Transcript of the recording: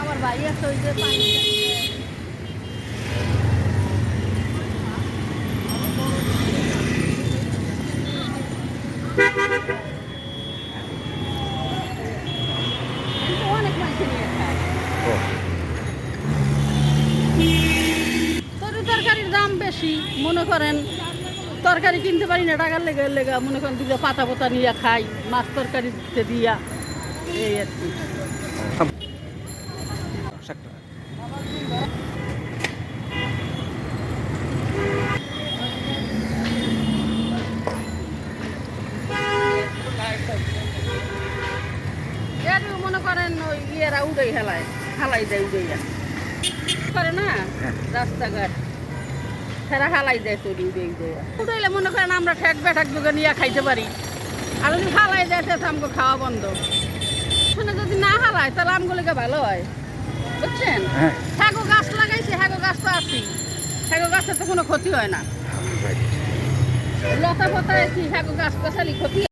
আমরা ভাই আছে ওই যে পানি তরকারির দাম বেশি, মনে করেন, তরকারি কিনতে পারি না, টাকার লেগে লেগে মনে করেন দুটো পাতা পাতা নিয়ে খাই, মাছ তরকারিতে দিয়া, এই আর কি। মনে করেন ওই ইয়েরা উড়াই হেলায় হালাই দেয় উড়াইয়া করে না? হ্যাঁ। রাস্তাঘাট। সেরা হালাই দেয় তৈরি উড়াই উড়াইলে মনে করেন আমরা ঠেক বেঠাক যোগে নিয়ে খাইতে পারি। আর যদি হালাই দেয় তাহলে আমাকে খাওয়া বন্ধ। শুনে যদি না হালায় তাহলে আমগুলোকে ভালো হয়। বুঝছেন? গাছের তো কোনো ক্ষতি হয় না। লতা পতা কি গাছ গাছালি ক্ষতি?